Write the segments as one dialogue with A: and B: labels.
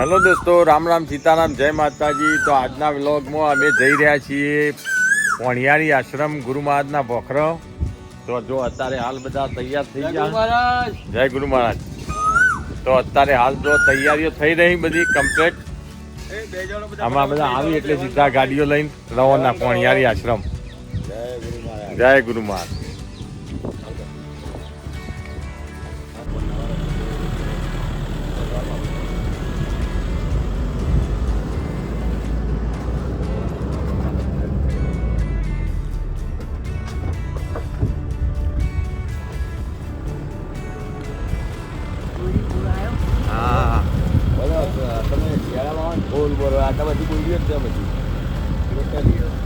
A: Hello દોસ્તો રામ રામ સીતારામ જય માતાજી. તો આજના વ્લોગમાં અમે જઈ રહ્યા છીએ પોણિયારી આશ્રમ ગુરુ મહારાજના ભોખરો તો જો અત્યારે હાલ બધા તૈયાર થઈ ગયા. જય ગુરુ મહારાજ. તો અત્યારે હાલ જો તૈયારીઓ થઈ રહી બધી કમ્પ્લીટ. આમાં બધા આવી એટલે સીધા ગાડીઓ લઈને રવાના પોણિયારી આશ્રમ. જય ગુરુ મહારાજ. હા
B: બધી બોલ્યો જ છે બધી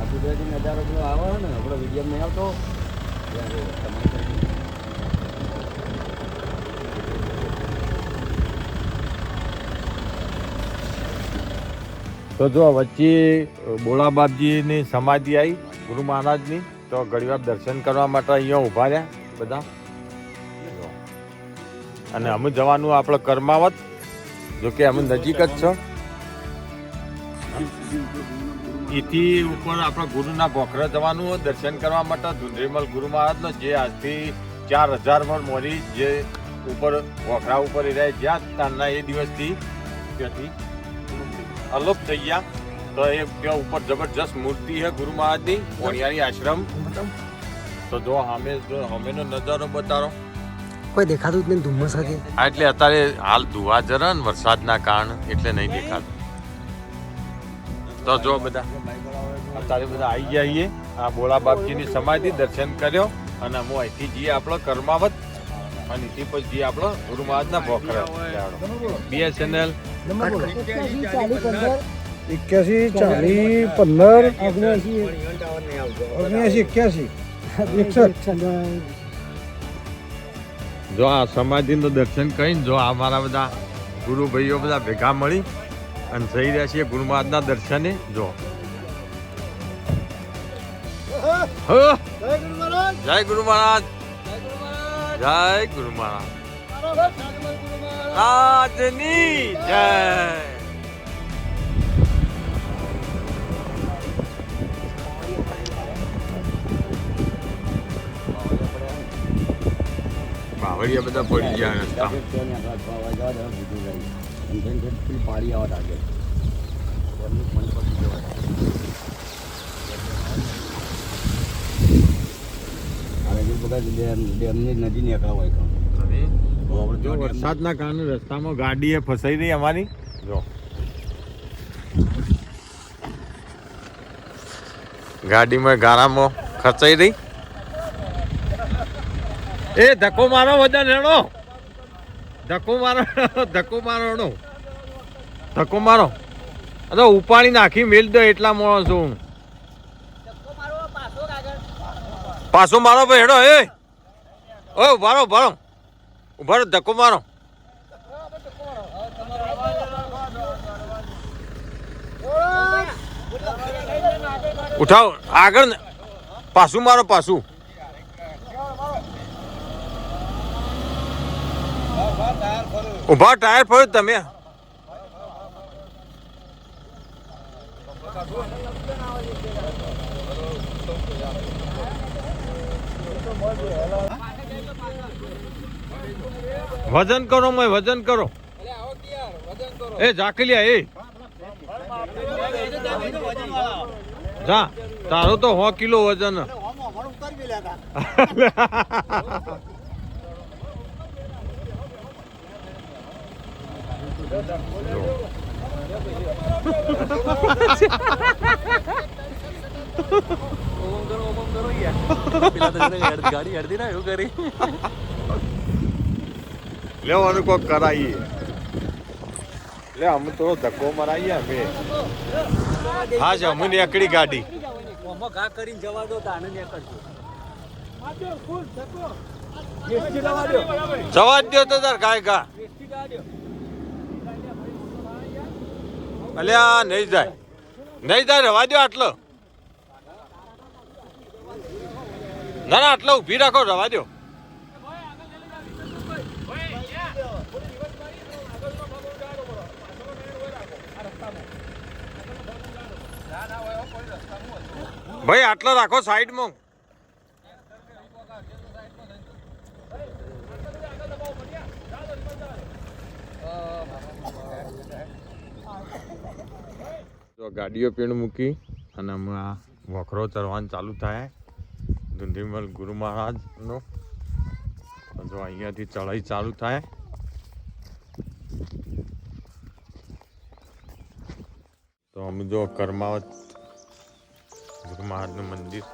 B: આ કુદરતી નજારો પેલો આવે ને, આપણો વીડિયો નહીં આવતો.
A: તો જો, વચ્ચે બોળા બાપજીની સમાધિ આવી, ગુરુ મહારાજની. તો ઘણીવાર દર્શન કરવા માટે અહીંયા ઊભા રહ્યા બધા. અને અમે જવાનું આપણે કર્માવત જો કે અમે નજીક જ છો. એથી ઉપર આપણા ગુરુના ભોખરા જવાનું દર્શન કરવા માટે ધુંધરીમલ ગુરુ મહારાજનો જે આજથી ચાર હજાર વર્ષ મોરી જે ઉપર ભોખરા ઉપર એ રહે જ્યાં તારના એ દિવસથી ત્યાંથી અલોપ થઈ ગયા. તો એ ત્યાં ઉપર જબરજસ્ત મૂર્તિ છે ગુરુ મહારાજની કોણિયાની આશ્રમ. તો જો અમે જો નજારો બતાડો
C: કોઈ દેખાતું જ નહીં ધુમ્મસ હતી.
A: એટલે અત્યારે હાલ ધુવા જરા વરસાદના કારણે એટલે નહીં દેખાતું. તો જો બધા અત્યારે બધા આવી ગયા છીએ. આ ભોળા બાપજીની સમાધિ દર્શન કર્યો અને હું અહીંથી જઈએ આપણો કર્માવત અને તે પછી જઈએ આપણો ગુરુ મહારાજના ભોખરા. બીએસએનએલ.
C: એક્યાસી ચાલી પંદર ઓગણસી એક્યાસી. એકસઠ
A: જો આ સમાધિનું દર્શન કરીને જો આ મારા બધા ગુરુ ભાઈઓ બધા ભેગા મળી અને જઈ રહ્યા છીએ ગુરુ મહારાજના દર્શને. જો! જય ગુરુ મહારાજ. જય ગુરુ મહારાજ. રાજની જય. બાવળિયા બધા પડી ગયા રસ્તા
B: પાડી આવવા લાગે.
A: વરસાદના કારણે રસ્તામાં ગાડી એ ફસાઈ રહી અમારી. જો. ગાડીમાં ગારામાં ખસાઈ રહી. એ ધક્કો મારો વજન હેડો ધક્કો મારો ધક્કો મારો ધક્કો મારો. અરે ઉપાડી નાખી, મેલ દો એટલા મોણો છું હું. પાછો મારો ભાઈ હેડો એ ઓ ભારો ભારો ઉભારો ધક્કો મારો. ઉઠાવ, આગળ પાછું મારો, પાછું. ઊભા ટાયર ફર્યું તમે. વજન કરો મય વજન કરો. એ ઝાકલિયા એ. જા તારું તો સો કિલો વજન.
B: ગાડી અડધી ના એવું કરી
A: લેવાનું કોક કરાવીએ લે, અમે તો ધક્કો મરાઈએ અમે. હા છે અમે એકડી ગાડી.
B: ઘા કરીને જવા દો તો આનંદ કરજો
A: જવા જ દો તો તાર ગાય ગા. અલ્યા નહીં જાય. નહીં જાય રવા દો આટલો. ના ના આટલો ઊભી રાખો રવા દો ભાઈ આટલો રાખો સાઈડમાં. Oh, my God. તો ગાડીઓ પેણ મૂકી અને હમણાં વખરો ચરવાનું ચાલુ થાય. ધુંધીમલ ગુરુ મહારાજનો. જો અહીંયાથી ચઢાઈ ચાલુ થાય. તો અમે જો કર્માવત ગુરુ મહારાજનું મંદિર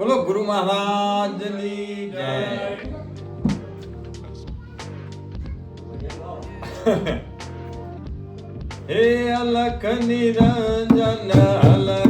A: બોલો ગુરુ મહારાજની જય. હે અલખ નિરંજન અલખ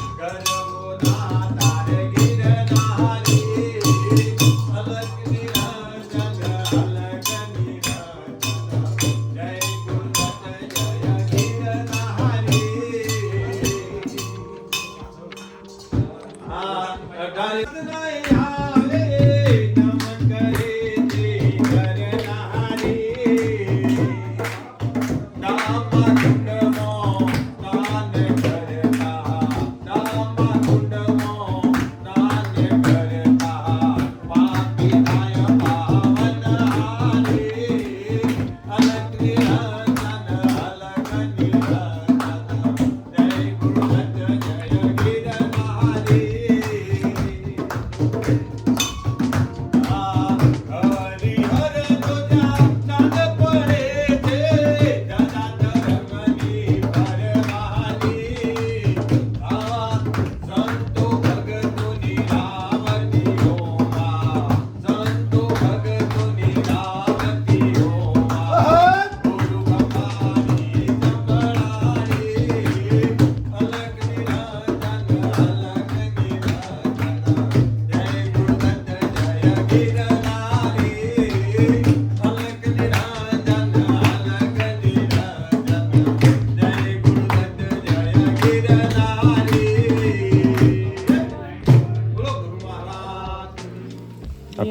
A: અઢારે નહીં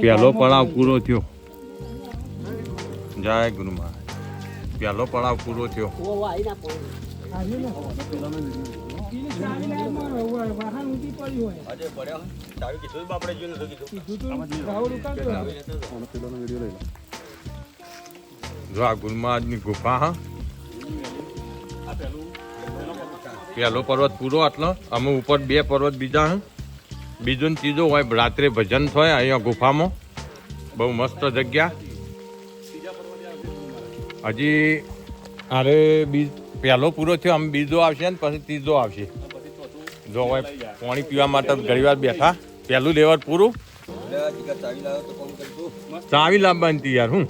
A: પહેલો પડાવ પૂરો થયો. જય ગુરુ મહારાજ. પહેલો પડાવ પૂરો થયો. જો આ ગુરુ મહારાજની ગુફા હા. પહેલો પર્વત પૂરો આટલો. અમે ઉપર બે પર્વત બીજા હે. બીજો ત્રીજો હોય રાત્રે ભજન થાય અહીંયા ગુફામાં. બહુ મસ્ત જગ્યા. હજી અરે બીજ પહેલો પૂરો થયો આમ બીજો આવશે ને પછી ત્રીજો આવશે. જો હોય પાણી પીવા માટે ઘણી વાર બેઠા. પહેલું લેવર પૂરું.
B: ચાવી
A: લાવવાની હતી યાર હું